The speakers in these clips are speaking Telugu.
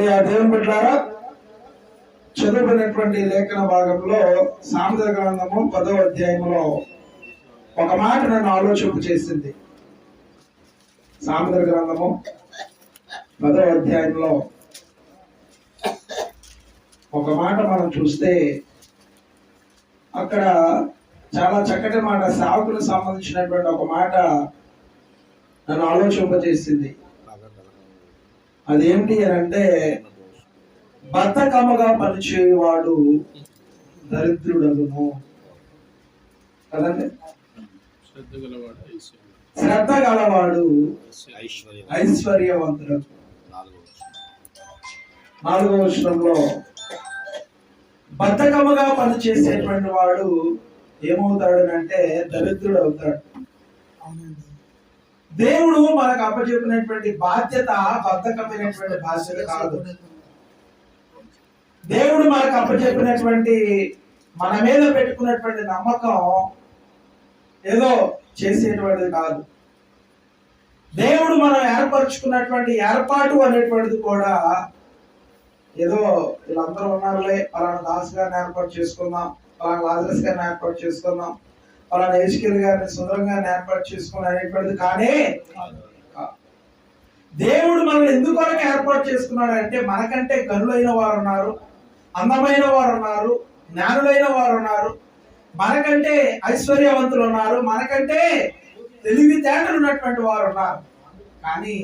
ప్రియా దేవుని బిడ్డారా చదువుకున్నటువంటి లేఖన భాగంలో సామెత గ్రంథము పదో అధ్యాయంలో ఒక మాట నన్ను ఆలోచింపు చేసింది. సామెత గ్రంథము పదో అధ్యాయంలో ఒక మాట మనం చూస్తే అక్కడ చాలా చక్కటి మాట సావుకులకు సంబంధించినటువంటి ఒక మాట నన్ను ఆలోచింపజేసింది అదేంటి అని అంటే బద్ధకముగా పనిచేయవాడు దరిద్రుడను కదండి? శ్రద్ధ గలవాడు ఐశ్వర్యవంతుడు నాలుగవ వచనంలో బద్ధకముగా పనిచేసేటువంటి వాడు ఏమవుతాడు అంటే దరిద్రుడు అవుతాడు మనకు అప్పచెప్పినటువంటి బాధ్యత బద్ధకమైనటువంటి బాధ్యత కాదు. దేవుడు మనకు అప్పచెప్పినటువంటి మన మీద పెట్టుకున్నటువంటి నమ్మకం ఏదో చేసేటువంటిది కాదు. దేవుడు మనం ఏర్పరచుకున్నటువంటి ఏర్పాటు అనేటువంటిది కూడా ఏదో వీళ్ళందరూ ఉన్నారులే పలానా దాస్ గారిని ఏర్పాటు చేసుకుందాం పలానా లాజరస్ గారిని ఏర్పాటు చేసుకుందాం పలానా ఏజ్కేల్ గారిని సుందరంగా ఏర్పాటు చేసుకున్నాం అనేటువంటిది కానీ దేవుడు మనల్ని ఎందుకొరకు ఏర్పాటు చేసుకున్నాడు అంటే మనకంటే గనులైన వారు ఉన్నారు అందమైన వారు ఉన్నారు జ్ఞానులైన వారు ఉన్నారు మనకంటే ఐశ్వర్యవంతులు ఉన్నారు మనకంటే తెలివితేటలు ఉన్నటువంటి వారు ఉన్నారు కానీ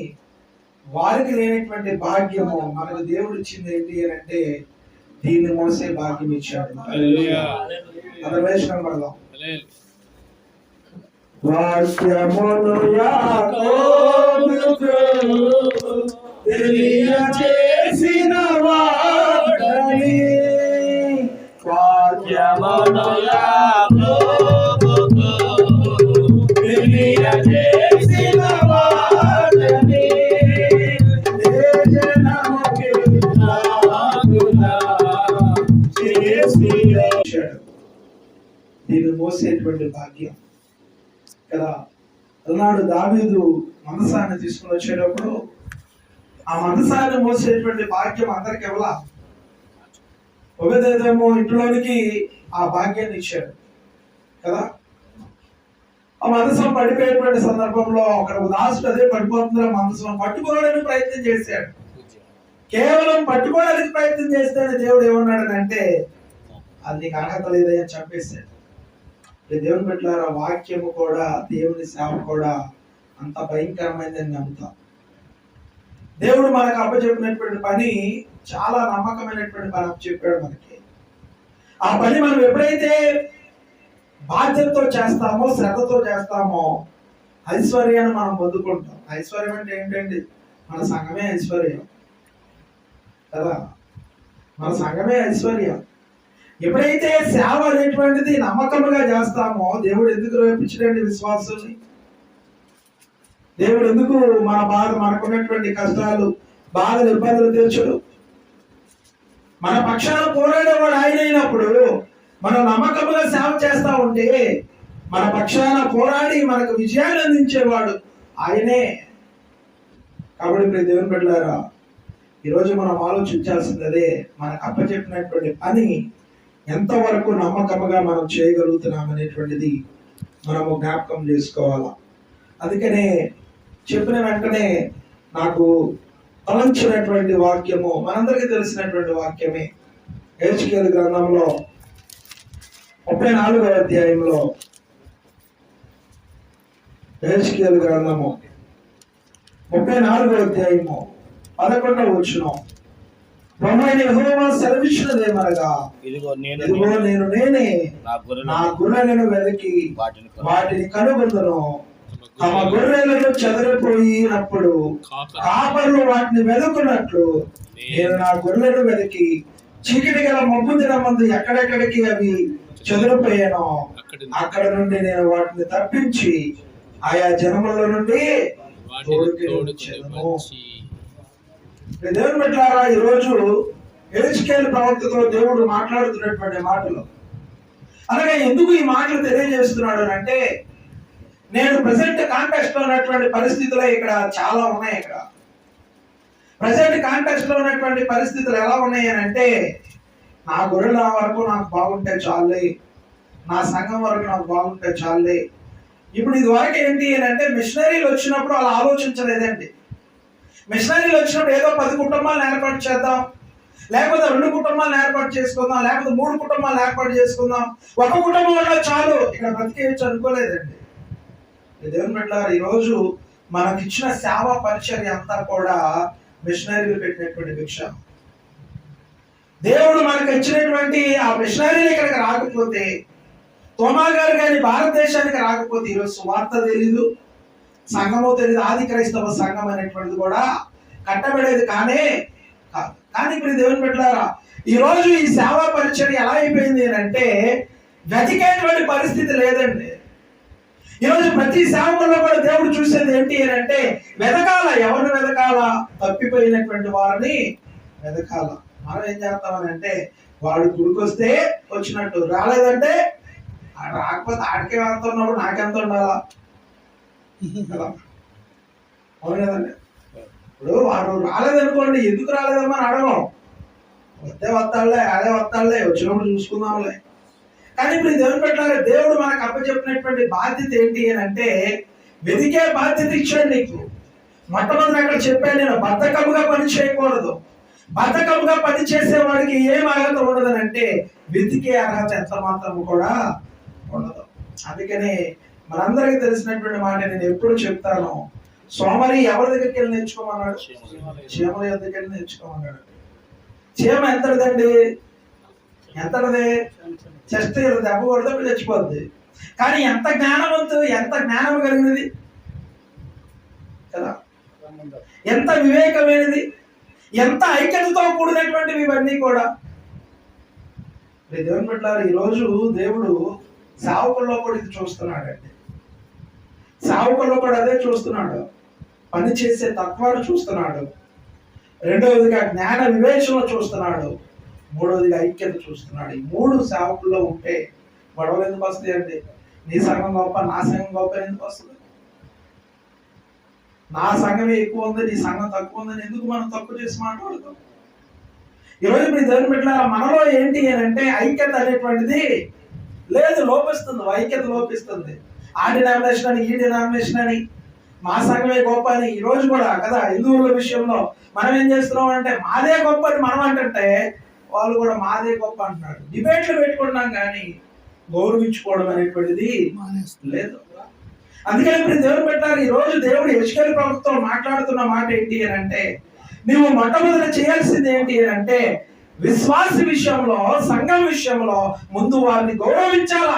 వారికి లేనటువంటి భాగ్యము మనకు దేవుడు ఇచ్చింది ఏంటి అని అంటే దీన్ని మోసే భాగ్యం ఇచ్చాడు. అదర్వేష్ కనబడదాం. వాక్యమును యాకోబుకు తెలియజేసిన వాడని వాక్యమును యాకోబుకు తెలియజేసిన వాడని ఏ జనముకి నాకునా చేసి వచ్చాడు. మోసేటువంటి భాగ్యం కదా అలనాడు దావీదు మనసాన్ని తీసుకుని వచ్చేటప్పుడు ఆ మనసాన్ని మోసేటువంటి భాగ్యం అందరికి ఎవలా ఒకదేదేమో ఇంట్లోనికి ఆ భాగ్యాన్ని ఇచ్చాడు. కదా? ఆ మనసం పడిపోయేటువంటి సందర్భంలో అక్కడ ఉదాసుడు అదే పడిపోతుందా మనసులో పట్టుకోవడానికి ప్రయత్నం చేశాడు. కేవలం పట్టుకోవడానికి ప్రయత్నం చేస్తాడు దేవుడు ఏమన్నాడు అంటే అది నీకు అర్హత లేదని చంపేశాడు దేవుని పెట్టారా వాక్యము కూడా దేవుని సేవ కూడా అంత భయంకరమైనదని నమ్ముతాం. దేవుడు మనకు అప్పచెప్పినటువంటి పని చాలా నమ్మకమైనటువంటి పని అప్పచెప్పాడు మనకి. ఆ పని మనం ఎప్పుడైతే బాధ్యతతో చేస్తామో శ్రద్ధతో చేస్తామో ఐశ్వర్యాన్ని మనం పొందుకుంటాం. ఐశ్వర్యం అంటే ఏంటండి? మన సంఘమే ఐశ్వర్యం. కదా? మన సంఘమే ఐశ్వర్యం. ఎప్పుడైతే సేవ అనేటువంటిది నమ్మకముగా చేస్తామో దేవుడు ఎందుకు రేపించడండి విశ్వాసాన్ని దేవుడు ఎందుకు మన బాధ మనకున్నటువంటి కష్టాలు బాధలు ఇబ్బందులు తీర్చడు? మన పక్షాన పోరాడేవాడు ఆయన అయినప్పుడు మనం నమ్మకముగా సేవ చేస్తా ఉంటే మన పక్షాన పోరాడి మనకు విజయాన్ని అందించేవాడు ఆయనే. కాబట్టి ఇప్పుడు దేవుని పెట్టారా ఈరోజు మనం ఆలోచించాల్సింది అదే మనకు అప్పచెప్పినటువంటి పని ఎంతవరకు నమ్మకముగా మనం చేయగలుగుతున్నాం అనేటువంటిది మనము జ్ఞాపకం చేసుకోవాలా? అందుకనే చెప్పిన వెంటనే నాకు తలంచినటువంటి వాక్యము మనందరికీ తెలిసినటువంటి వాక్యమే. హెచ్కేల్ గ్రంథంలో ముప్పై నాలుగవ అధ్యాయంలో హెచ్కేల్ గ్రంథము ముప్పై నాలుగవ అధ్యాయము పదకొండవ వచ్చినాం ప్రభువైన యెహోవా సెలవిచ్చినదేమనగా ఇదిగో నేను ఇదిగో నేను నేనే నా గొర్రెలను వాటిని కొను. వాటిని కనుగొందును. తమ గొర్రెలను చెదరిపోయినప్పుడు కాపరి. కాపర్లు వాటిని వెతుకున్నట్లు నేను నా గొర్రెలను వెతికి చీకటి గల మబ్బు దినమందు ఎక్కడెక్కడికి అవి చెదిరిపోయానో అక్కడి నుండి. నేను వాటిని తప్పించి ఆయా జనముల నుండి తోడుకొని తోడుకొని వచ్చాను. వచ్చి ఈ దేవుని బిడ్డారా ఈ రోజు ప్రవక్తతో దేవుడు మాట్లాడుతున్నటువంటి మాటలు. అలాగే ఎందుకు ఈ మాటలు తెలియజేస్తున్నాడు అని అంటే నేను ప్రజెంట్ కాంటెక్స్ట్లో ఉన్నటువంటి పరిస్థితులు ఇక్కడ చాలా ఉన్నాయి ఇక్కడ. ప్రజెంట్ కాంటెక్స్ట్లో ఉన్నటువంటి పరిస్థితులు ఎలా ఉన్నాయి అని అంటే నా గొర్రెల నా వరకు నాకు బాగుంటే చాలే నా సంఘం వరకు నాకు బాగుంటే చాలే. ఇప్పుడు ఇది వరకు ఏంటి అని అంటే మిషనరీలు వచ్చినప్పుడు అలా ఆలోచించలేదండి. మిషనరీలు వచ్చినప్పుడు ఏదో పది కుటుంబాలను ఏర్పాటు చేద్దాం లేకపోతే రెండు కుటుంబాలను ఏర్పాటు చేసుకుందాం లేకపోతే మూడు కుటుంబాలను ఏర్పాటు చేసుకుందాం. ఒక కుటుంబం వల్ల చాలు. ఇక్కడ బ్రతికేయచ్చు అనుకోలేదండి. దేవుని బిడ్డలారా ఈరోజు మనకిచ్చిన సేవా పరిచర్య అంతా కూడా మిషనరీలు పెట్టినటువంటి భిక్ష. దేవుడు మనకు ఇచ్చినటువంటి ఆ మిషనరీలు ఇక్కడికి రాకపోతే తోమా గారు కానీ భారతదేశానికి రాకపోతే ఈరోజు వార్త తెలీదు. సంఘము తెలియదు ఆది క్రైస్తవ సంఘం అనేటువంటిది కూడా కట్టబడేది కానీ కానీ ఇప్పుడు దేవుని పెట్టారా ఈ రోజు ఈ సేవా పరిచర్య ఎలా అయిపోయింది అని అంటే వెతికేటువంటి పరిస్థితి లేదండి. ఈరోజు ప్రతి సేవకుల్లో కూడా దేవుడు చూసేది ఏంటి అని అంటే వెతకాల? ఎవరిని వెతకాల? తప్పిపోయినటువంటి వారిని వెతకాల. మనం ఏం చేస్తామని అంటే వాడు గుడికొస్తే వచ్చినట్టు. రాలేదంటే రాకపోతే ఆడికే వెళ్తున్నప్పుడు నాకెంత ఉండాలా? కదా? అవును కదండి ఇప్పుడు వాడు రాలేదనుకోండి ఎందుకు రాలేదమ్మా అడగం. వస్తే వస్తాడులే అదే వస్తాడులే వచ్చినప్పుడు చూసుకుందాంలే. కానీ ఇప్పుడు ఇది పెట్టాలి దేవుడు మనకు అప్పచెప్పినటువంటి బాధ్యత ఏంటి అని అంటే వెతికే బాధ్యత ఇచ్చాడు నీకు. మొట్టమొదటి అక్కడ చెప్పాను నేను బద్ధకముగా పని చేయకూడదు. బద్ధకముగా పని చేసేవాడికి ఏం అర్హత ఉండదు అంటే వెతికే అర్హత ఎంత మాత్రం కూడా ఉండదు. అందుకనే మనందరికీ తెలిసినటువంటి మాట నేను ఎప్పుడు చెప్తాను. సోమరి ఎవరి దగ్గరికి వెళ్ళి నేర్చుకోమన్నాడు? చీమల దగ్గరికి వెళ్ళి నేర్చుకోమన్నాడు? చీమ ఎంతటిదండి? ఎంతటిది? చెస్ట్ దెబ్బ కొడితే ఇప్పుడు చచ్చిపోద్ది. కానీ ఎంత జ్ఞానవంతు ఎంత జ్ఞానం కలిగినది? కదా? ఎంత వివేకమైనది? ఎంత ఐక్యతతో కూడినటువంటివి ఇవన్నీ కూడా. దేవుని పెట్టారు ఈరోజు దేవుడు సావుకుల్లో కూడా ఇది చూస్తున్నాడండి. సావుకుల్లో కూడా అదే చూస్తున్నాడు. పని చేసే తత్వాన్ని చూస్తున్నాడు. రెండవదిగా జ్ఞాన వివేచన చూస్తున్నాడు. మూడవదిగా ఐక్యత చూస్తున్నాడు. ఈ మూడు సేవకుల్లో ఉంటే గొడవలు ఎందుకు వస్తాయండి అండి? నీ సంఘం గొప్ప నా సంఘం గొప్ప ఎందుకు వస్తుంది? నా సంఘమే ఎక్కువ ఉంది నీ సంఘం తక్కువ ఉందని ఎందుకు మనం తప్పు చేసి మాట్లాడుతాం? ఈరోజు మీ దేవుని పెట్టారా మనలో ఏంటి అని అంటే ఐక్యత అనేటువంటిది లేదు లోపిస్తుంది ఐక్యత లోపిస్తుంది. ఆ డినామినేషన్ అని ఈ డినామినేషన్ అని మా సంఘమే గొప్ప అని ఈ రోజు కూడా కదా హిందువుల విషయంలో మనం ఏం చేస్తున్నాం అంటే మాదే గొప్ప అని మనం అంటుంటే వాళ్ళు కూడా మాదే గొప్ప అంటున్నారు. డిబేట్లు పెట్టుకుంటున్నాం కానీ గౌరవించుకోవడం అనేటువంటిది లేదు అందుకని ఇప్పుడు దేవుడు పెట్టారు ఈ రోజు దేవుడు యశ్కరి ప్రభుత్వం మాట్లాడుతున్న మాట ఏంటి అని అంటే నువ్వు మొట్టమొదటి చేయాల్సింది ఏంటి అని అంటే విశ్వాస విషయంలో సంఘం విషయంలో ముందు వారిని గౌరవించాలా?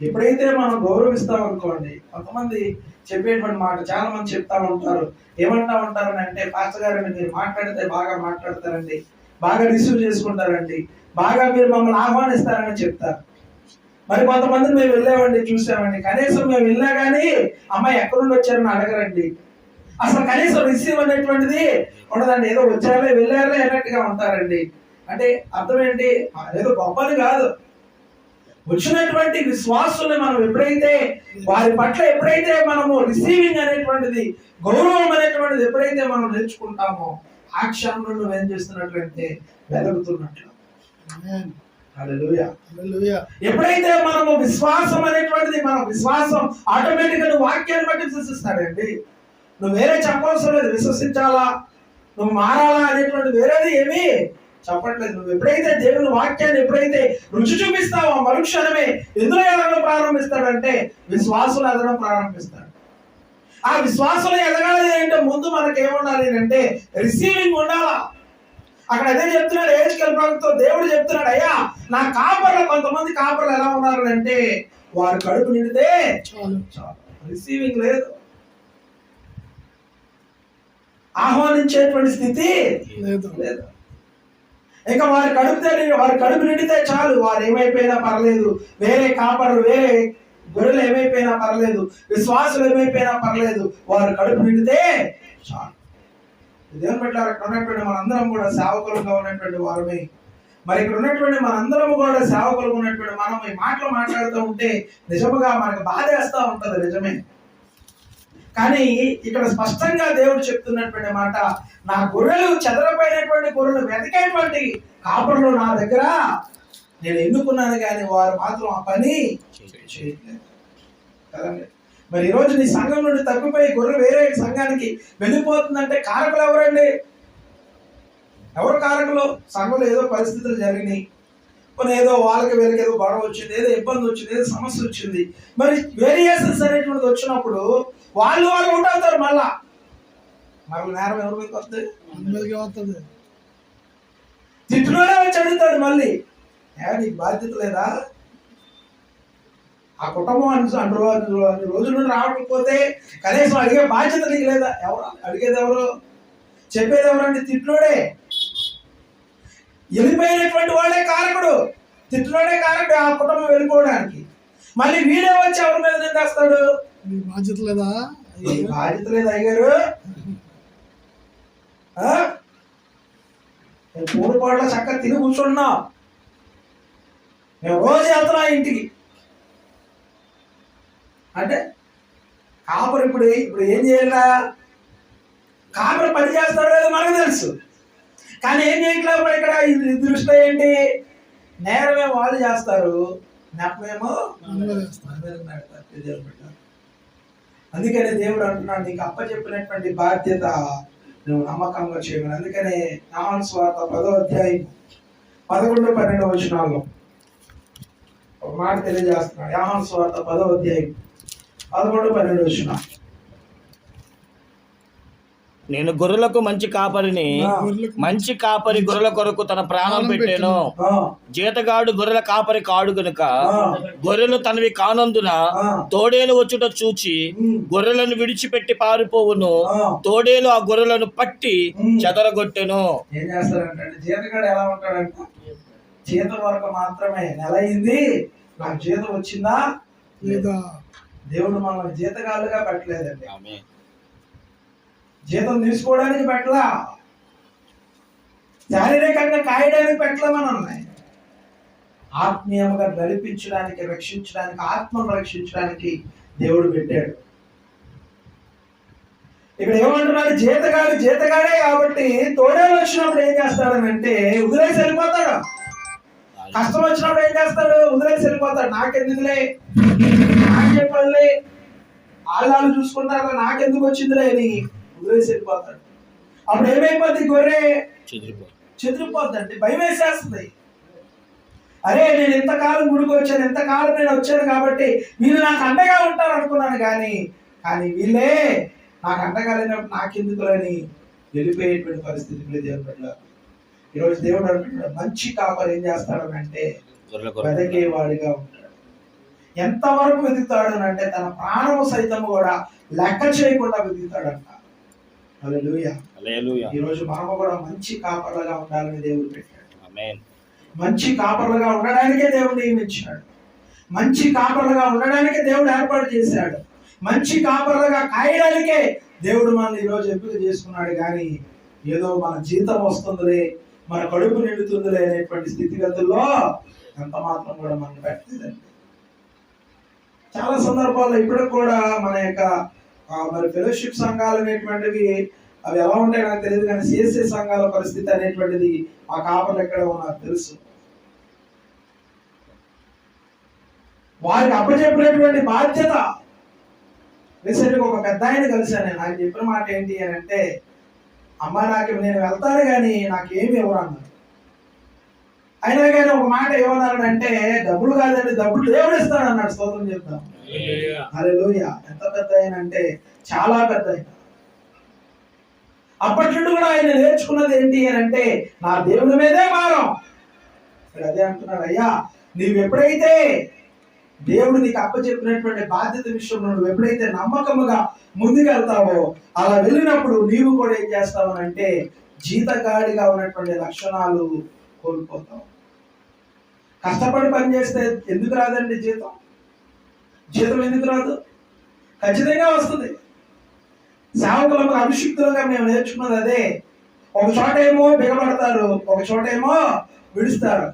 ఎప్పుడైతే మనం గౌరవిస్తాం అనుకోండి కొంతమంది చెప్పేటువంటి మాట చాలా మంది చెప్తా ఉంటారు. ఏమంటా ఉంటారని అంటే పాస్టర్ గారండి మీరు మాట్లాడితే బాగా మాట్లాడతారండి. బాగా రిసీవ్ చేసుకుంటారండి. బాగా మీరు మమ్మల్ని ఆహ్వానిస్తారని చెప్తారు. మరి కొంతమంది మేము వెళ్ళామండి చూసామండి. కనీసం మేము వెళ్ళా కానీ అమ్మాయి ఎక్కడి నుండి వచ్చారని అడగరండి. అసలు కనీసం రిసీవ్ అనేటువంటిది ఉండదండి. ఏదో వచ్చారులే వెళ్ళారులే అన్నట్టుగా ఉంటారండి. అంటే అర్థం ఏంటి? ఏదో గొప్పది కాదు. వచ్చినటువంటి విశ్వాసుల్ని మనం ఎప్పుడైతే వారి పట్ల ఎప్పుడైతే మనము రిసీవింగ్ అనేటువంటిది గౌరవం అనేటువంటిది ఎప్పుడైతే మనం నేర్చుకుంటామో ఆ క్షణంలో నువ్వు ఏం చేస్తున్నట్లయితే వెలుగుతున్నట్లు ఎప్పుడైతే మనము విశ్వాసం అనేటువంటిది మన విశ్వాసం ఆటోమేటిక్గా వాక్యాన్ని బట్టి విశ్వసిస్తాడండి. నువ్వు వేరే చెప్పవలసిన లేదు విశ్వసించాలా? నువ్వు మారాలా అనేటువంటి వేరేది ఏమీ చెప్పట్లేదు. నువ్వు ఎప్పుడైతే దేవుని వాక్యాన్ని ఎప్పుడైతే రుచి చూపిస్తావో ఆ మరుక్షణమే ఎందులో ఎదగడం ప్రారంభిస్తాడంటే విశ్వాసులు ఎదగడం ప్రారంభిస్తాడు. ఆ విశ్వాసులు ఎదగాలి అంటే ముందు మనకి ఏముండాలి అంటే రిసీవింగ్ ఉండాలా? అక్కడ అదే చెప్తున్నాడు ఏజ్కల్ ప్రభుత్వం దేవుడు చెప్తున్నాడు అయ్యా నా కాపర్లు కొంతమంది కాపర్లు ఎలా ఉన్నారు అంటే వారు కడుపు నిండితే చాలు. రిసీవింగ్ లేదు. ఆహ్వానించేటువంటి స్థితి లేదు. లేదు. ఇక వారి కడుపుతే వారి కడుపు నిండితే చాలు. వారు ఏమైపోయినా పర్లేదు. వేరే కాపరు వేరే గొర్రెలు ఏమైపోయినా పర్లేదు. విశ్వాసులు ఏమైపోయినా పర్లేదు. వారు కడుపు నిండితే చాలు. దేవుని పెట్టారు అక్కడ ఉన్నటువంటి మనందరం కూడా సేవకులుగా ఉన్నటువంటి వారమే. మరి ఇక్కడ ఉన్నటువంటి మనందరం కూడా సేవకులుగా ఉన్నటువంటి మనం ఈ మాటలు మాట్లాడుతూ ఉంటే నిజముగా మనకు బాధ వేస్తూ ఉంటది. నిజమే. కానీ ఇక్కడ స్పష్టంగా దేవుడు చెప్తున్నటువంటి మాట నా గొర్రెలు చెదరపోయినటువంటి గొర్రెలు వెతకేటువంటి కాపురులు నా దగ్గర. నేను ఎన్నుకున్నాను కానీ వారు మాత్రం ఆ పని చేయట్లేదు. కదండి? మరి ఈరోజు నీ సంఘం నుండి తప్పిపోయి గొర్రె వేరే సంఘానికి వెళ్ళిపోతుందంటే కారకులు ఎవరండి? ఎవరు కారకులు? సంఘంలో ఏదో పరిస్థితులు జరిగినాయి. కొన్ని ఏదో వాళ్ళకి వీళ్ళకి ఏదో గొడవ వచ్చింది ఏదో ఇబ్బంది వచ్చింది ఏదో సమస్య వచ్చింది. మరి వేరియేషన్స్ అనేటువంటిది వచ్చినప్పుడు వాళ్ళు వాళ్ళు అవుతారు మళ్ళా. మరల నేరం ఎవరి మీదకి వస్తుంది? తిట్టులోనే వచ్చి అడుగుతాడు మళ్ళీ. ఏ నీకు బాధ్యత లేదా? ఆ కుటుంబం అన్ని అన్ని రోజులు నుండి రావకపోతే కనీసం అడిగే బాధ్యత నీకు లేదా? ఎవరు? అడిగేది ఎవరు? చెప్పేది ఎవరంటే తిట్లోడే వెళ్ళిపోయినటువంటి వాడే కారకుడు. తిట్లోడే కారకుడు ఆ కుటుంబం వెళ్ళిపోవడానికి. మళ్ళీ వీడే వచ్చి ఎవరి మీద నిందేస్తాడు? మీ బాధ్యత లేదా? బాధ్యత లేదు అయ్యారు మూడు కోట్ల చక్కగా తిని కూర్చున్నాం. మేము రోజు వెళ్తున్నాం ఇంటికి. అంటే కాపరు ఇప్పుడు ఇప్పుడు ఏం చేయాలా కాపరు పని చేస్తాడో లేదో మనకు తెలుసు. కానీ ఏం చేయట్లేదు మరి ఇక్కడ? ఇది దృష్టిలో ఏంటి? నేరమే వాళ్ళు చేస్తారు. ప్రజలు పెడతారు. అందుకనే దేవుడు అంటున్నాడు నీకు అప్పచెప్పినటువంటి బాధ్యత నువ్వు నమ్మకంగా చేయమని. అందుకనే నామన్ స్వార్థ పదో అధ్యాయం పదకొండు పన్నెండు వచనాల్లో ఒక మాట తెలియజేస్తున్నాడు. యామన్ స్వార్థ పదో అధ్యాయం పదకొండు పన్నెండు వచనాలు. నేను గొర్రెలకు మంచి కాపరిని. మంచి కాపరి గొర్రెల కొరకు తన ప్రాణం పెట్టాను. జీతగాడు గొర్రెల కాపరి కాడు గనుక గొర్రెలు తనవి కానందున తోడేలు వచ్చుట చూచి గొర్రెలను విడిచిపెట్టి పారిపోవును. తోడేలు ఆ గొర్రెలను పట్టి. చెదరగొట్టెను. ఏం జీతగాడు ఎలా ఉంటాడంట? జీతం వరకు మాత్రమే. నెల అయింది నాకు జీతం వచ్చిందా? లేదా? దేవుడు మనల్ని జీతగాళ్ళుగా పెట్టలేదండి. జీతం తీసుకోవడానికి పెట్టలా. శారీరకంగా కాయడానికి పెట్టలే మనల్ని. ఆత్మీయంగా నడిపించడానికి రక్షించడానికి ఆత్మను రక్షించడానికి దేవుడు పెట్టాడు. ఇక్కడ ఏమంటున్నాడు? జీతగాడు జీతగాడే కాబట్టి తోడేలు వచ్చినప్పుడు ఏం చేస్తాడనంటే వదిలేసి వెళ్ళిపోతాడు. కష్టం వచ్చినప్పుడు ఏం చేస్తాడు? వదిలేసి వెళ్ళిపోతాడు. నాకెందుకులే? నాకే పనులే. ఆళ్ళు చూసుకుంటారా నాకెందుకు వచ్చిందిలే అని. వదిలేసి వెళ్ళిపోతాడు అప్పుడు ఏమైపోద్ది గొర్రె? చెదిరిపో చెదిరిపోద్దండి. భయం వేసేస్తుంది. అరే నేను ఇంతకాలం గుడికి వచ్చాను ఇంతకాలం నేను వచ్చాను కాబట్టి వీళ్ళు నాకు అండగా ఉంటారు అనుకున్నాను కానీ కానీ వీళ్ళే నాకు అండగా లేనప్పుడు నాకెందుకులని వెళ్ళిపోయేటువంటి పరిస్థితి దేవుడు. ఈరోజు దేవుడు అంటున్నాడు మంచి కాపరి ఏం చేస్తాడనంటే గొర్రెల కొరకు వెదకేవాడిగా ఉంటాడు. ఎంతవరకు వెతుకుతాడు అని అంటే తన ప్రాణము సైతం కూడా లెక్క చేయకుండా వెతుకుతాడంట. హల్లెలూయా. హల్లెలూయా. ఈ రోజు మనము కూడా మంచి కాపర్లుగా ఉండాలని దేవుడు పెట్టాడు. మంచి కాపర్లుగా ఉండడానికే దేవుడు నియమించాడు. మంచి కాపర్లుగా ఉండడానికే దేవుడు ఏర్పాటు చేశాడు. మంచి కాపర్లుగా కాయడానికే దేవుడు మనల్ని ఈరోజు ఎంపిక చేసుకున్నాడు. కానీ ఏదో మన జీతం వస్తుందిలే మన కడుపు నిండుతుందిలే అనేటువంటి స్థితిగతుల్లో ఎంత మాత్రం కూడా మనం పెట్టలేదండి. చాలా సందర్భాల్లో ఇప్పటికి కూడా మన యొక్క మరి ఫెలోషిప్ సంఘాలు అనేటువంటివి అవి ఎలా ఉంటాయో నాకు తెలియదు కానీ సిఎస్ఏ సంఘాల పరిస్థితి అనేటువంటిది మా కాపర్లు ఎక్కడ నాకు తెలుసు. వారికి అప్పచెప్పినటువంటి బాధ్యత. రీసెంట్గా ఒక పెద్ద ఆయన కలిశాను నేను. ఆయన చెప్పిన మాట ఏంటి అని అంటే అమ్మ నాకు నేను వెళ్తాను కానీ నాకు ఏమి అన్నారు. అయినా కానీ ఒక మాట ఏమన్నాడు అంటే డబ్బులు కాదండి డబ్బులు దేవుడు ఇస్తాడు అన్నాడు స్తోత్రం చెప్తాం హల్లెలూయా. హల్లెలూయ. ఎంత పెద్ద ఆయన అంటే చాలా పెద్ద ఆయన. అప్పటి నుండి కూడా ఆయన నేర్చుకున్నది ఏంటి అని అంటే నా దేవుని మీదే భారం. ఇక్కడ అదే అంటున్నాడు అయ్యా నీవు ఎప్పుడైతే దేవుడు నీకు అప్పచెప్పినటువంటి బాధ్యత విషయంలో నువ్వు ఎప్పుడైతే నమ్మకముగా ముందుకెళ్తావో అలా వెళ్ళినప్పుడు నీవు కూడా ఏం చేస్తావు అని అంటే జీతగాడిగా ఉన్నటువంటి లక్షణాలు కోల్పోతావు కష్టపడి పని చేస్తే ఎందుకు రాదండి జీతం? జీతం ఎందుకు రాదు? ఖచ్చితంగా వస్తుంది. సేవకులకు అభిషిక్తులుగా మేము నేర్చుకున్నది అదే. ఒక చోట ఏమో బిగబడతారు ఒక చోట ఏమో విడుస్తారు.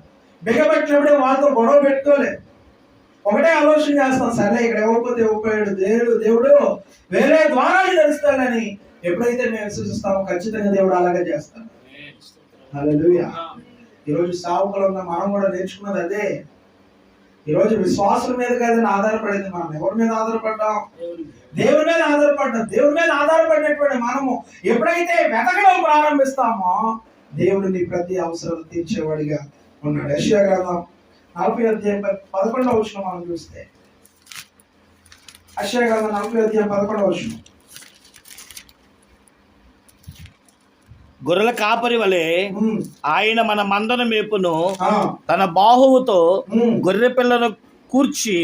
బిగబట్టినప్పుడే వాళ్ళతో గొడవ పెట్టుకోలే. ఒకటే ఆలోచన చేస్తాం సరే ఇక్కడ ఇవ్వకపోతే ఇవ్వకపోయాడు దేవుడు దేవుడు వేరే ద్వారాలు తెలుస్తాడని ఎప్పుడైతే మేము విశ్వసిస్తామో ఖచ్చితంగా దేవుడు అలాగే చేస్తాడు. ఈరోజు సావుకులు ఉన్న మనం కూడా నేర్చుకున్నది అదే. ఈరోజు విశ్వాసుల మీద కదని ఆధారపడింది మనం. ఎవరి మీద ఆధారపడ్డాం? దేవుని మీద ఆధారపడ్డాం. దేవుని మీద ఆధారపడినటువంటి మనము ఎప్పుడైతే వెతకడం ప్రారంభిస్తామో దేవుడిని ప్రతి అవసరం తీర్చేవాడిగా ఉన్నాడు. యశ్యా గ్రంథం నలభై అధ్యాయం పదకొండవ వచ్చిన మనం చూస్తే. యశ్యా గ్రంథం నలభై అధ్యాయం పదకొండవ వచ్చినాం గొర్రెల కాపరి వలె ఆయన మన మందన మేపును తన బాహువుతో గొర్రె పిల్లను కూర్చి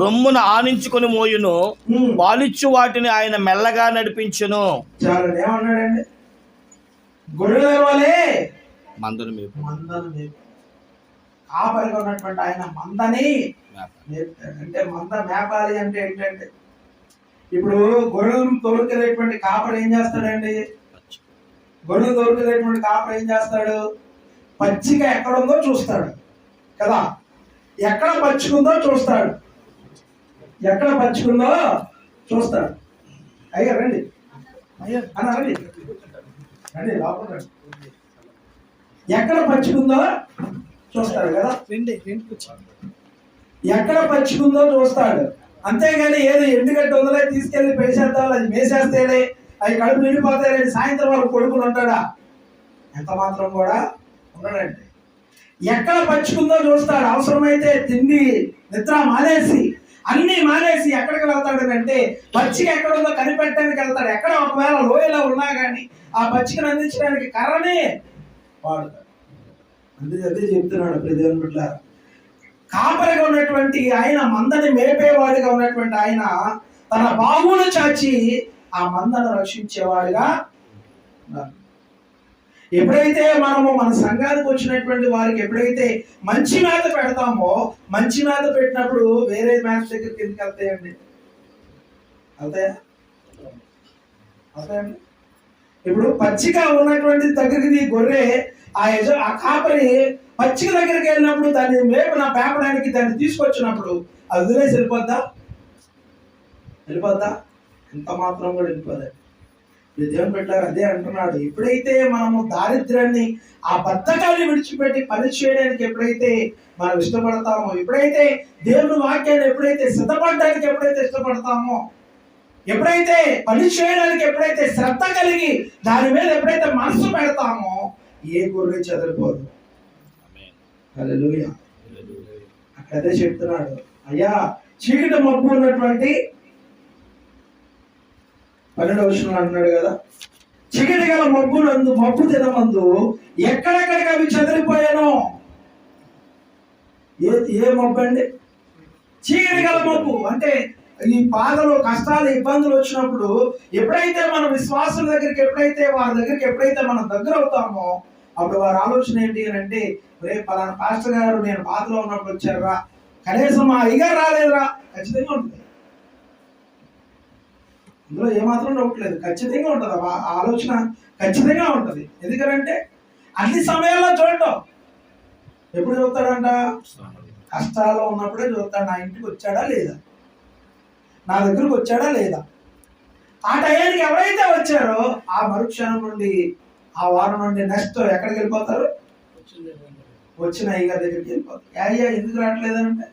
రొమ్మున ఆనించుకొని మోయును. ఉమ్. పాలిచ్చు వాటిని ఆయన మెల్లగా నడిపించును. మందన మేపు. కాపరిగా ఉన్నటువంటి ఆయన మందని అంటే మంద మేపాలి అంటే ఏంటంటే ఇప్పుడు గొర్రెలను తోలుకెళ్ళేటువంటి కాపరి ఏం చేస్తాడండి? గొర్రెలు తోలుకెళ్ళేటువంటి కాపరి ఏం చేస్తాడు? పచ్చిక ఎక్కడ ఉందో చూస్తాడు. కదా? ఎక్కడ పచ్చికుందో చూస్తాడు. ఎక్కడ పచ్చికుందో చూస్తాడు. అయ్యా రండి. అయ్యా. అన్న రండి. రండి లోపల రండి. ఎక్కడ పచ్చికుందో చూస్తాడు కదా? రండి ఎక్కడ పచ్చికుందో చూస్తాడు. అంతేగాని ఏదో ఎండుగడ్డ ఉందలే తీసుకెళ్ళి పేసేద్దాం అది మేసేస్తేలే అవి కడుపు నిండిపోతాయి సాయంత్రం వరకు కొడుకుని ఉంటాడా? ఎంత మాత్రం కూడా ఉండడండి. ఎక్కడ పంచుకుందో చూస్తాడు. అవసరమైతే తిండి నిద్ర మానేసి అన్ని మానేసి ఎక్కడికి వెళ్తాడు అంటే పచ్చిక ఎక్కడ ఉందో కనిపెట్టడానికి వెళ్తాడు. ఎక్కడ ఒకవేళ లోయలో ఉన్నా కానీ ఆ పచ్చికను అందించడానికి కర్రనే వాడుతాడు. అందుకే అదే చెప్తున్నాడు ప్రదేవన్ బిడ్డారు కాపరిగా ఉన్నటువంటి ఆయన మందని మేపేవాడిగా ఉన్నటువంటి ఆయన తన బాహువులు చాచి ఆ మందను రక్షించేవాడుగా ఎప్పుడైతే మనము మన సంఘానికి వచ్చినటువంటి వారికి ఎప్పుడైతే మంచి మేత పెడతామో మంచి మేత పెట్టినప్పుడు వేరే మేత దగ్గరికి ఎందుకు వెళ్తాయండి. వెళ్తాయా? వెళ్తాయండి. ఇప్పుడు పచ్చిక ఉన్నటువంటి దగ్గరికి గొర్రె ఆ యజ ఆ కాపరి పచ్చిక దగ్గరికి వెళ్ళినప్పుడు దాన్ని మేపు నా పేపడానికి దాన్ని తీసుకొచ్చినప్పుడు అది వదిలేసి వెళ్ళిపోద్దా? వెళ్ళిపోద్దా? ఇంత మాత్రం కూడా వెళ్ళిపోదా ఇది దేవుని పెట్టారు అదే అంటున్నాడు. ఎప్పుడైతే మనము దారిద్ర్యాన్ని ఆ బద్ధకాన్ని విడిచిపెట్టి పని చేయడానికి ఎప్పుడైతే మనం ఇష్టపడతామో ఎప్పుడైతే దేవుని వాక్యాన్ని ఎప్పుడైతే సిద్ధపడడానికి ఎప్పుడైతే ఇష్టపడతామో ఎప్పుడైతే పని చేయడానికి ఎప్పుడైతే శ్రద్ధ కలిగి దాని మీద ఎప్పుడైతే మనసు పెడతామో ఏ గొర్రె చెదరిపోదు. హల్లెలూయా. అక్కడ అదే చెప్తున్నాడు. అయ్యా చీకటి మబ్బు ఉన్నటువంటి పన్నెండవ విషయంలో అంటున్నాడు కదా చీకటి గల మబ్బులందు మబ్బు తినమందు ఎక్కడెక్కడికి అవి చెదిరిపోయాను? ఏ ఏ మబ్బు అండి? చీకటి గల మబ్బు. అంటే ఈ బాధలు కష్టాలు ఇబ్బందులు వచ్చినప్పుడు ఎప్పుడైతే మన విశ్వాసుల దగ్గరికి ఎప్పుడైతే వారి దగ్గరికి ఎప్పుడైతే మనం దగ్గర అవుతామో అప్పుడు వారి ఆలోచన ఏంటి అని అంటే రే పలానా పాస్టర్ గారు నేను బాధలో ఉన్నప్పుడు వచ్చారా కనీసం మా అయ్యగారు రాలేదురా. ఖచ్చితంగా ఉంటుంది. ఇందులో ఏమాత్రం డౌట్ లేదు. ఖచ్చితంగా ఉంటుంది. ఆ ఆలోచన ఖచ్చితంగా ఉంటుంది. ఎందుకంటే అన్ని సమయాల్లో చూడటం. ఎప్పుడు చూస్తాడంట? కష్టాల్లో ఉన్నప్పుడే చూస్తాడు. నా ఇంటికి వచ్చాడా లేదా? నా దగ్గరకు వచ్చాడా లేదా? ఆ టయానికి ఎవరైతే వచ్చారో ఆ మరుక్షణం నుండి ఆ వారం నుండి నెక్స్ట్ ఎక్కడికి వెళ్ళిపోతారు? వచ్చిన అయ్యగారి దగ్గరికి వెళ్ళిపోతారు. అయ్యా ఎందుకు రావట్లేదంటే?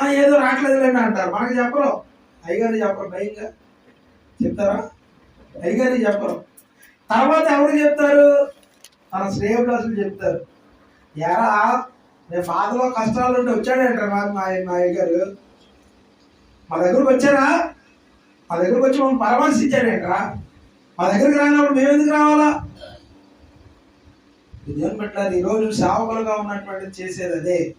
అంటే ఏదో రావట్లేదులేండి అంటారు. మనకి చెప్పరు. అయ్యగారు చెప్పరు భయంగా. చెప్తారా? అయ్యగారు చెప్పరు. తర్వాత ఎవరు చెప్తారు? తన శ్రేయభిలాసులు చెప్తారు. ఎరా నేను ఫాదర్లో కష్టాలు ఉంటే వచ్చాడంటారు మా మా అయ్యగారు. మా దగ్గరకు వచ్చారా? మా దగ్గరకు వచ్చి మమ్మల్ని పరామర్శించాడంటరా? మా దగ్గరికి రానప్పుడు మేము ఎందుకు రావాలా? ఇదేం పెట్టాలి ఈరోజు సేవకులుగా ఉన్నటువంటి చేసేది అదే.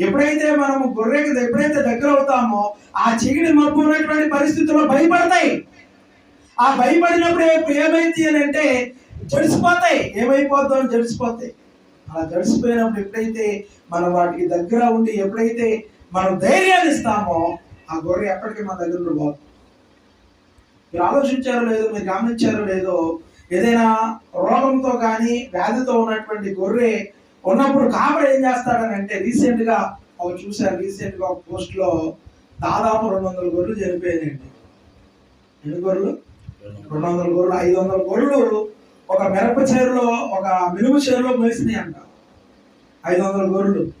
ఎప్పుడైతే మనము గొర్రెకి ఎప్పుడైతే దగ్గర అవుతామో ఆ చీకటి మబ్బు ఉన్నటువంటి పరిస్థితుల్లో భయపడతాయి. ఆ భయపడినప్పుడు ఏమైంది అని అంటే జడిసిపోతాయి. ఏమైపోతాం జడిసిపోతాయి. అలా జడిసిపోయినప్పుడు ఎప్పుడైతే మనం వాటికి దగ్గర ఉండి ఎప్పుడైతే మనం ధైర్యాన్ని ఇస్తామో ఆ గొర్రె ఎప్పటికీ మన దగ్గర నుండి పోతుంది మీరు ఆలోచించారో లేదో మీరు గమనించారో లేదో ఏదైనా రోగంతో కానీ వ్యాధితో ఉన్నటువంటి గొర్రె ఉన్నప్పుడు కాపరి ఏం చేస్తాడని అంటే రీసెంట్గా ఒక చూశాను రీసెంట్గా ఒక పోస్ట్లో దాదాపు రెండు వందల గొర్రెలు చనిపోయాయండి. ఎన్ని గొర్రెలు? రెండు వందల గొర్రెలు ఐదు వందల గొర్రెలు ఒక మిరప చేరులో ఒక మినుము చేరులో మేసినాయి అంట. ఐదు వందల గొర్రెలు.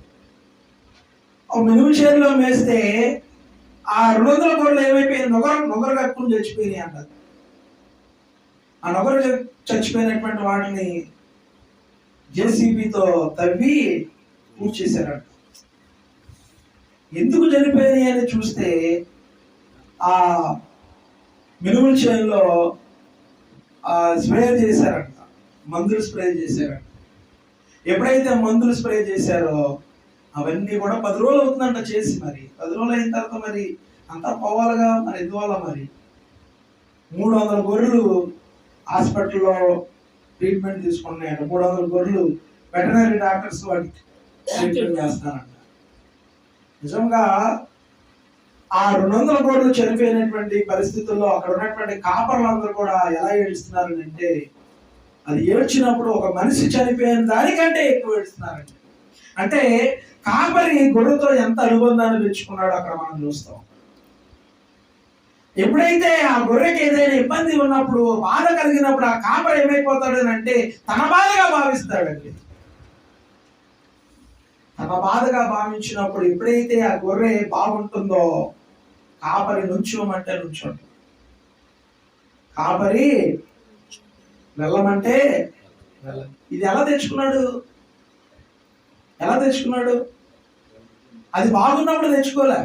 ఒక మినుము చేరులో మేస్తే ఆ రెండు వందల గొర్రెలు ఏమైపోయింది నొగర నొగరు కట్టుకుని చచ్చిపోయినాయి అంట. ఆ నొగరు చచ్చిపోయినటువంటి వాటిని జేసీబీతో తవ్వి పూర్తి చేశారంట. ఎందుకు చనిపోయింది అని చూస్తే ఆ మినుముల చేనులో ఆ స్ప్రే చేశారంట. మందులు స్ప్రే చేశారంట. ఎప్పుడైతే మందులు స్ప్రే చేశారో అవన్నీ కూడా పది రోజులు అవుతుందంట చేసి మరి. పది రోజులు అయిన తర్వాత మరి అంతా పోవాలిగా మరి ఎందువల్ల మరి? మూడు వందల గొర్రెలు హాస్పిటల్లో ట్రీట్మెంట్ తీసుకున్నాయంట మూడు వందల గొర్రెలు వెటనరీ డాక్టర్స్ వాటికి ట్రీట్మెంట్ చేస్తారంట. నిజంగా ఆ రెండు వందల కోట్లు చనిపోయినటువంటి పరిస్థితుల్లో అక్కడ ఉన్నటువంటి కాపర్లందరూ కూడా ఎలా ఏడుస్తున్నారు అంటే అది ఏడ్చినప్పుడు ఒక మనిషి చనిపోయిన దానికంటే ఎక్కువ ఏడుస్తున్నారండి అంటే కాపరి గొర్రెతో ఎంత అనుబంధాన్ని పెంచుకున్నాడో అక్కడ మనం చూస్తాం. ఎప్పుడైతే ఆ గొర్రెకి ఏదైనా ఇబ్బంది ఉన్నప్పుడు బాధ కలిగినప్పుడు ఆ కాపరి ఏమైపోతాడు అని అంటే తన బాధగా భావిస్తాడండి. తన బాధగా భావించినప్పుడు ఎప్పుడైతే ఆ గొర్రె బాగుంటుందో కాపరి నుంచోమంటే నుంచోండి. కాపరి వెళ్ళమంటే ఇది ఎలా తెచ్చుకున్నాడు? ఎలా తెచ్చుకున్నాడు? అది బాగున్నప్పుడు తెచ్చుకోలే.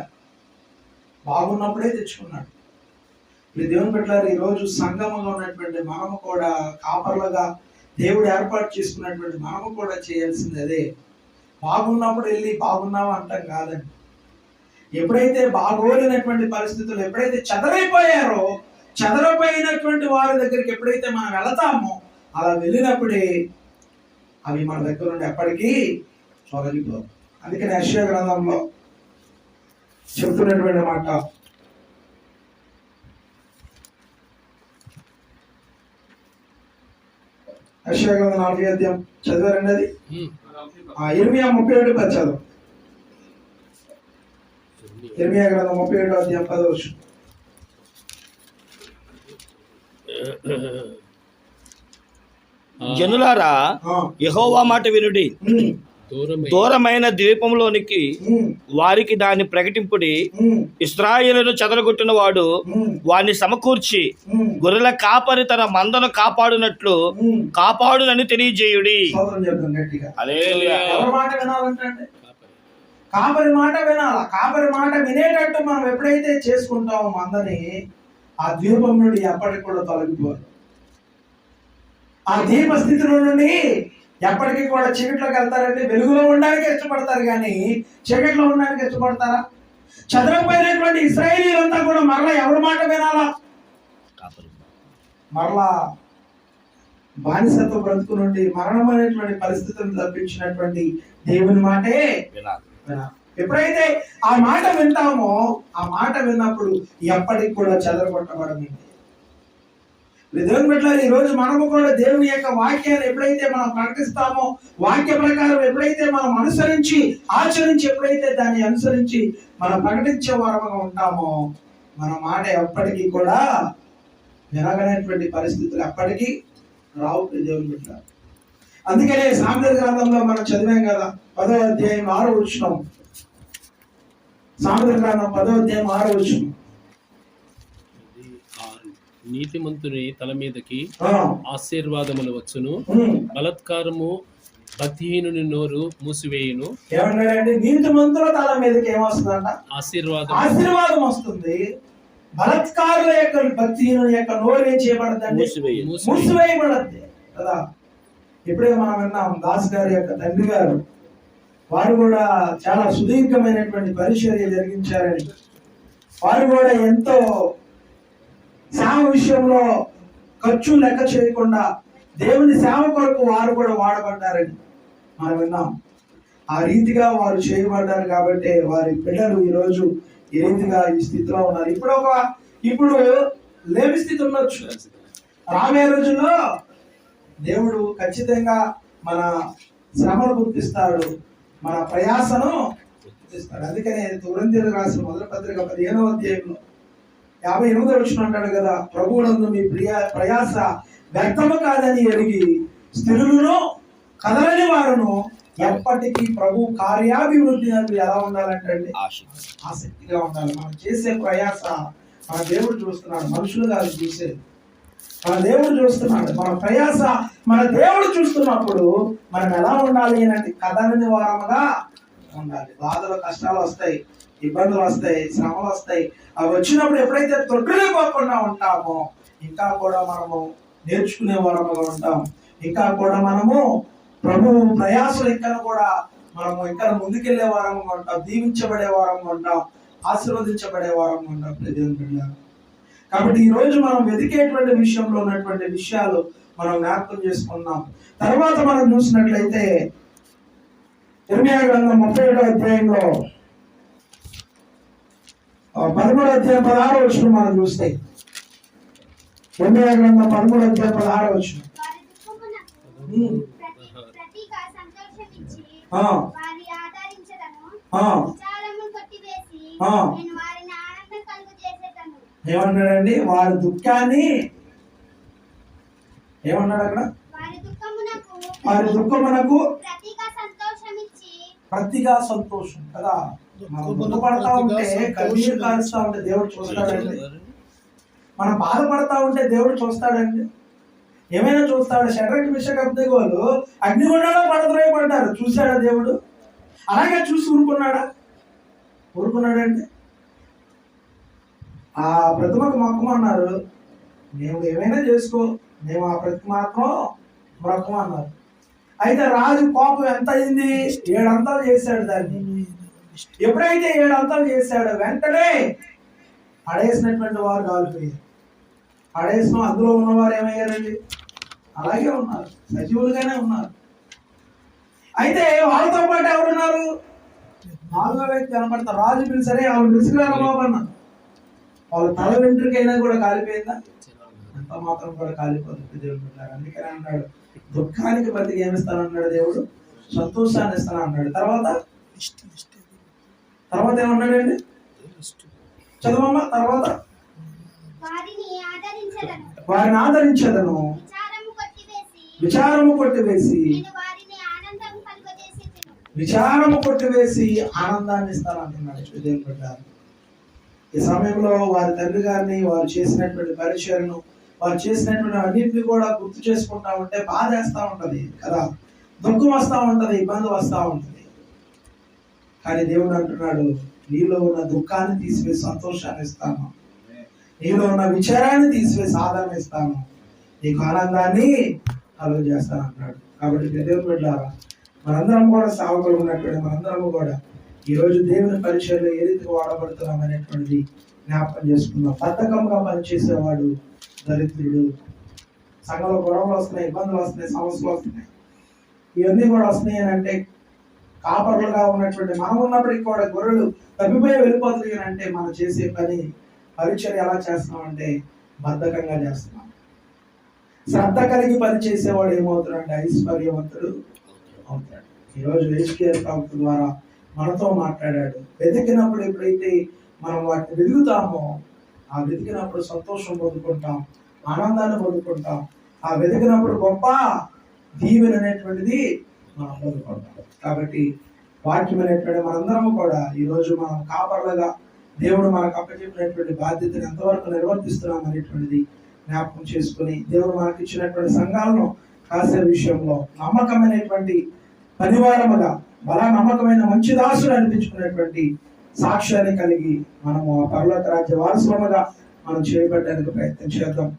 బాగున్నప్పుడే తెచ్చుకున్నాడు. ఇప్పుడు దేవుని పెట్టారు ఈ రోజు సంగమంగా ఉన్నటువంటి మనము కూడా కాపర్లుగా దేవుడు ఏర్పాటు చేసుకున్నటువంటి మనము కూడా చేయాల్సింది అదే. బాగున్నప్పుడు వెళ్ళి బాగున్నాం అంటాం కాదండి. ఎప్పుడైతే బాగోలేనటువంటి పరిస్థితులు ఎప్పుడైతే చెదరైపోయారో చెదరైపోయినటువంటి వారి దగ్గరికి ఎప్పుడైతే మనం వెళతామో అలా వెళ్ళినప్పుడే అవి మన దగ్గర నుండి ఎప్పటికీ తొలగిపోవు. అందుకని అశ్వ గ్రంథంలో చెప్తున్నటువంటి మాట గ్రంథం నాలుగు అధ్యాయం చదివారండి అది ఇర్మియా ముప్పై ఏడు పది చదువు ఇర్మియా గ్రంథం ముప్పై ఏడు అధ్యాయం పదవచ్చు జనులారా యెహోవా మాట వినుడి. దూరమైన ద్వీపంలోనికి వారికి దాన్ని ప్రకటింపుడి ఇస్రాయేలును చెదరగొట్టిన వాడు వారిని సమకూర్చి గొర్రెల కాపరి తన మందను కాపాడునట్లు కాపాడునని తెలియజేయుడి. కాపరి. మాట వినాల? కాపరి మాట వినేటట్టు మనం ఎప్పుడైతే చేసుకుంటామో మందని ఆ ద్వీపం నుండి ఎప్పటికి కూడా తొలగిపోరు ఆ దీప స్థితిలో నుండి ఎప్పటికీ కూడా చీకట్లోకి వెళ్తారంటే వెలుగులో ఉండడానికి ఇష్టపడతారు కానీ చీకట్లో ఉండడానికి ఇష్టపడతారా చదవకపోయినటువంటి ఇస్రాయేలీలంతా కూడా మరలా ఎవరి మాట వినాలా. మరలా బానిసత్వ బ్రతుకు నుండి మరణం అనేటువంటి పరిస్థితులను తప్పించినటువంటి దేవుని మాటే. ఎప్పుడైతే ఆ మాట వింటామో ఆ మాట విన్నప్పుడు ఎప్పటికి కూడా చెదరగొట్టబడదు దేవుని బిడ్డలారా, ఈ రోజు మనము కూడా దేవుని యొక్క వాక్యాన్ని ఎప్పుడైతే మనం ప్రకటిస్తామో వాక్య ప్రకారం ఎప్పుడైతే మనం అనుసరించి ఆచరించి ఎప్పుడైతే దాన్ని అనుసరించి మనం ప్రకటించే వారముగా ఉంటామో మన మాట ఎప్పటికీ కూడా వినగనేటువంటి పరిస్థితులు ఎప్పటికీ రావు దేవుని బిడ్డ అందుకనే సామెతల గ్రంథంలో మనం చదివాం కదా పదో అధ్యాయం ఆరో వచ్చినాం సామెతల గ్రంథం పదో అధ్యాయం ఆరో వచ్చినాం నీతిమంతుని తల మీదకి ఆశీర్వాదములు వచ్చును. బలత్కారము భక్తిహీనుని నోరు మూసివేయును. ఏమన్నాడంటే నీతి మంతుల తల మీదకి ఏమొస్తుందంట? ఆశీర్వాదం ఆశీర్వాదం వస్తుంది. బలత్కారుల యొక్క భక్తిహీనుల యొక్క నోరు ఏం చేయబడదండి మూసివేయబడద్ది. కదా? ఇప్పుడే మనం విన్నాం దాస్ గారి యొక్క తండ్రి గారు వారు కూడా చాలా సుదీర్ఘమైనటువంటి పరిచర్య జరిగించారని. వారు కూడా ఎంతో సేవ విషయంలో ఖర్చు లెక్క చేయకుండా దేవుని సేవ కొరకు వారు కూడా వాడబడ్డారని మనం విన్నాం. ఆ రీతిగా వారు చేయబడ్డారు కాబట్టి వారి పిల్లలు ఈరోజు ఈ రీతిగా ఈ స్థితిలో ఉన్నారు. ఇప్పుడు ఒక ఇప్పుడు లేని స్థితి ఉండొచ్చు. రాబోయే రోజుల్లో దేవుడు ఖచ్చితంగా మన శ్రమను గుర్తిస్తాడు. మన ప్రయాసను గుర్తిస్తాడు. అందుకనే తురంతీరు రాసిన మొదటి పత్రిక పదిహేనవ అధ్యాయంలో యాభై ఎనిమిదో వచ్చిన అంటాడు కదా ప్రభువునందు మీ ప్రియ ప్రయాస వ్యర్థము కాదని ఎరిగి స్థిరులను కదలని వారును ఎప్పటికీ ప్రభు కార్యాభివృద్ధి ఎలా ఉండాలంటే ఆసక్తిగా ఉండాలి. మనం చేసే ప్రయాస మన దేవుడు చూస్తున్నాడు మనుషులు కాదు చూసేది మన దేవుడు చూస్తున్నాడు మన ప్రయాస మన దేవుడు చూస్తున్నప్పుడు మనం ఎలా ఉండాలి అంటే కథని వారముగా ఉండాలి. బాధలు కష్టాలు వస్తాయి. ఇబ్బందులు వస్తాయి శ్రమలు వస్తాయి. అవి వచ్చినప్పుడు ఎప్పుడైతే తొట్టులేకోకుండా ఉంటామో ఇంకా కూడా మనము నేర్చుకునే వారముగా ఉంటాం. ఇంకా కూడా మనము ప్రభు ప్రయాసలు ఇంకా కూడా మనము ఇంకా ముందుకెళ్ళే వారంగా ఉంటాం దీవించబడే వారంగా ఉంటాం ఆశీర్వదించబడే వారంగా ఉంటాం ప్రజలు కాబట్టి ఈ రోజు మనం వెతికేటువంటి విషయంలో ఉన్నటువంటి విషయాలు మనం జ్ఞాపకం చేసుకున్నాం తర్వాత మనం చూసినట్లయితే ఇరవై గ్రంథం ముప్పై ఏడో అధ్యాయంలో పదమూడో అధ్యాయం పదహారో వచ్చిన మనం చూస్తే. ఇరవై గ్రంథం పదమూడో అధ్యాయం పదహారో వచ్చిన ఏమన్నాడండి? వారి దుఃఖాన్ని ఏమన్నాడు అక్కడ? వారి దుఃఖమునకు ప్రతిగా సంతోషం కదా? మనం పడతా ఉంటే కన్నీరు కాలుస్తా ఉంటే దేవుడు చూస్తాడండి. మనం బాధపడతా ఉంటే దేవుడు చూస్తాడండి. ఏమైనా చూస్తాడు? షడ్రక్ మిషక్ అబ్దగోలు అగ్నిగుండంలో పడద్రోయబడ్డారు. చూశాడా దేవుడు? అలాగే చూసి ఊరుకున్నాడా? ఊరుకున్నాడండి. ఆ ప్రతిమకు మొక్కమన్నారు మేము ఏమైనా చేసుకో. మేము ఆ ప్రతిమ మాత్రం మొక్కమన్నారు అయితే రాజు కోపం ఎంత అయింది? ఏడంతా చేశాడు దాన్ని. ఎప్పుడైతే ఏడంతాలు చేశాడో వెంటనే పడేసినటువంటి వారు కాలిపోయారు. పడేసిన అందులో ఉన్నవారు ఏమయ్యారండి? అలాగే ఉన్నారు. సజీవులుగానే ఉన్నారు. అయితే వాళ్ళతో పాటు ఎవరున్నారు? నాలుగో వ్యక్తి కనపడతారు రాజు పిలిసరే వాళ్ళు పిలుచుకురారు బాబు అన్నారు వాళ్ళ తల వెంట్రుకైనా కూడా కాలిపోయిందా? అంత మాత్రం కూడా కాలిపోతుంది దేవుడు. అందుకనే అన్నాడు దుఃఖానికి బతికి ఏమిస్తానన్నాడు దేవుడు? సంతోషాన్ని ఇస్తాను అన్నాడు తర్వాత తర్వాత ఏమన్నాడండి? చదవమ్మా తర్వాత. వారిని ఆదరించదను. విచారము కొట్టివేసి. విచారము కొట్టివేసి. ఆనందాన్ని ఇస్తాను అంటున్నాడు దేవుని ఈ సమయంలో వారి తండ్రి గారిని వారు చేసినటువంటి పరిచయను వారు చేసినటువంటి అన్నింటిని కూడా గుర్తు చేసుకుంటా ఉంటే బాధ వేస్తా ఉంటది కదా. దుఃఖం వస్తా ఉంటది ఇబ్బంది వస్తా ఉంటది. కానీ దేవుడు అంటున్నాడు నీలో ఉన్న దుఃఖాన్ని తీసివేసి సంతోషాన్ని ఇస్తాను. నీలో ఉన్న విచారాన్ని తీసివేసి సాధన ఇస్తాను. నీకు ఆనందాన్ని కలుగు చేస్తాను అంటున్నాడు కాబట్టి దేవుని బిడ్డారా మనందరం కూడా సావకులు ఉన్నటువంటి మనందరం కూడా ఈరోజు దేవుని పరిచయంలో ఏ రీతిగా వాడబడుతున్నాం అనేటువంటిది జ్ఞాపకం చేసుకుందాం. బద్ధకంగా పనిచేసేవాడు దరిద్రుడు. సంఘంలో గొడవలు వస్తున్నాయి ఇబ్బందులు వస్తున్నాయి సమస్యలు వస్తున్నాయి. ఇవన్నీ కూడా వస్తున్నాయి అని అంటే కాపర్లుగా ఉన్నటువంటి మనం ఉన్నప్పటికి కూడా గొర్రెలు తప్పిపోయి వెళ్ళిపోతున్నాయి అని అంటే మనం చేసే పని పరిచయం ఎలా చేస్తున్నామంటే బద్ధకంగా చేస్తున్నాం. శ్రద్ధ కలిగి పని చేసేవాడు ఏమవుతాడంటే ఐశ్వర్యవంతుడు అవుతాడు. ఈరోజు హెచ్కేఎస్ ప్రభుత్వం ద్వారా మనతో మాట్లాడాడు. వెతికినప్పుడు ఎప్పుడైతే మనం వాటిని వెతుకుతామో ఆ వెతికినప్పుడు సంతోషం పొందుకుంటాం ఆనందాన్ని పొందుకుంటాం. ఆ వెతికినప్పుడు గొప్ప దీవెన అనేటువంటిది మనం కాబట్టి వాక్యం అనేటువంటి మనందరము కూడా ఈరోజు మనం కాపర్లుగా దేవుడు మనకు అప్పచెప్పినటువంటి బాధ్యతను ఎంతవరకు నిర్వర్తిస్తున్నాం అనేటువంటిది జ్ఞాపకం చేసుకుని దేవుడు మనకి ఇచ్చినటువంటి సంఘాలను కాసే విషయంలో నమ్మకమైనటువంటి పనివారముగా బలా నమ్మకమైన మంచి దాసులు అనిపించుకున్నటువంటి సాక్ష్యాన్ని కలిగి మనము ఆ పర్లోక రాజ్య వారసులముగా మనం చేపట్టడానికి ప్రయత్నం చేద్దాం.